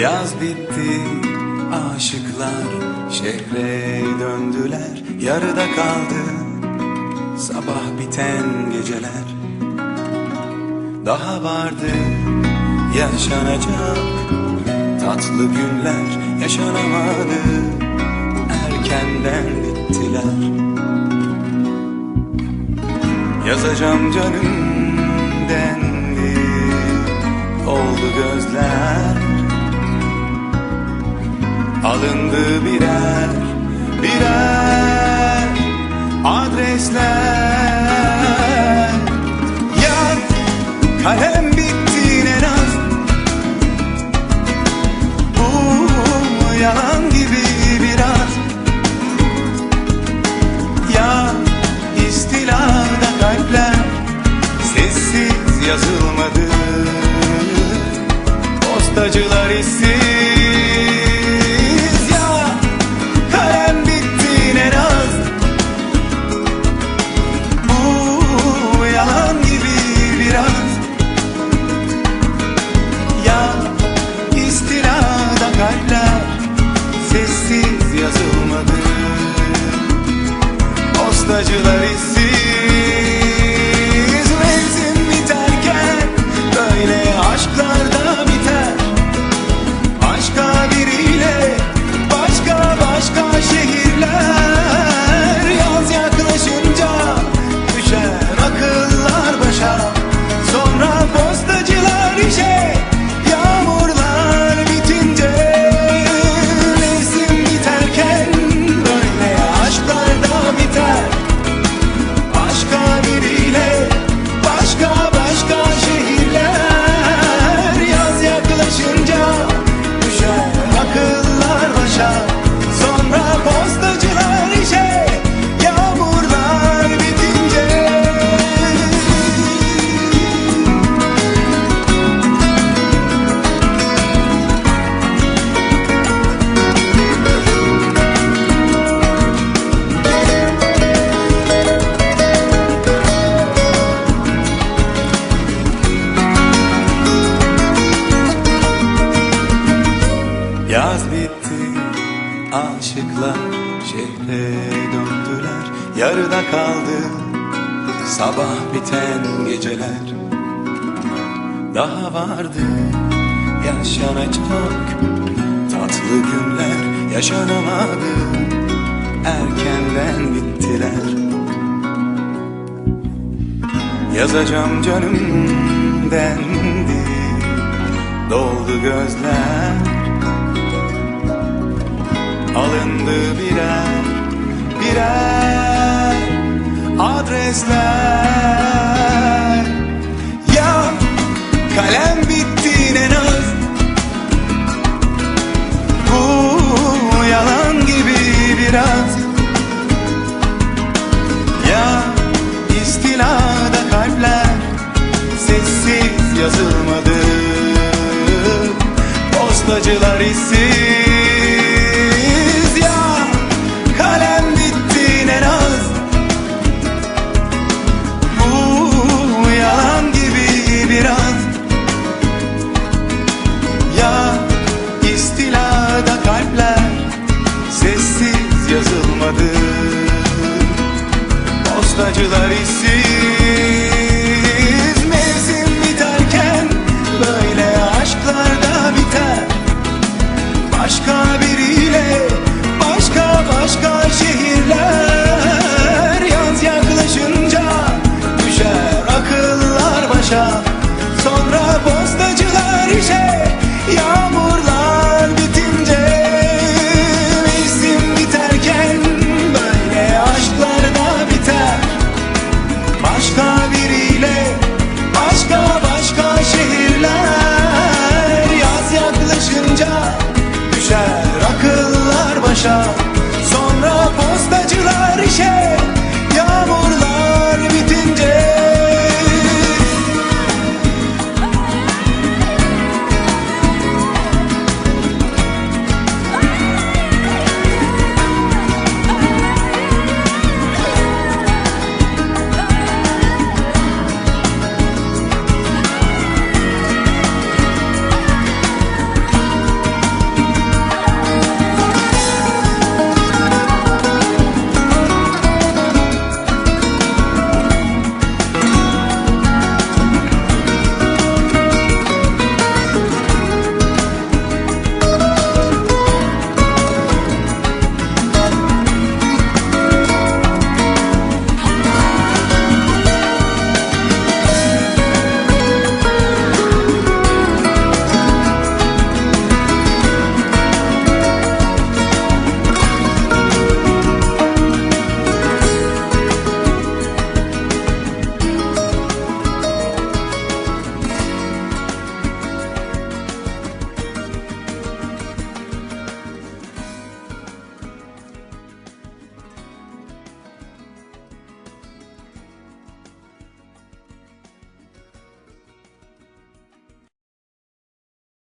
Yaz bitti aşıklar şehre döndüler. Yarıda kaldı sabah biten geceler. Daha vardı yaşanacak tatlı günler Yaşanamadı erkenden bittiler. Yazacağım canım Alındı birer birer adresler. Yaz kalem bitti ne naz Bu yalan gibi biraz? Ya istilada kalpler Sessiz yazılmadı. Postacılar işsiz aşıklar şehre döndüler. Yarıda kaldı sabah biten geceler. Daha vardı yaşanacak tatlı günler. Yaşanamadı erkenden bittiler Yazacağım canım dendi Doldu gözler Alındı birer birer adresler. Ya kalem bitti ne naz Bu yalan gibi biraz. Ya istilada kalpler Sessiz yazılmadı. Postacılar işsiz yazılmadı Postacılar işsiz shot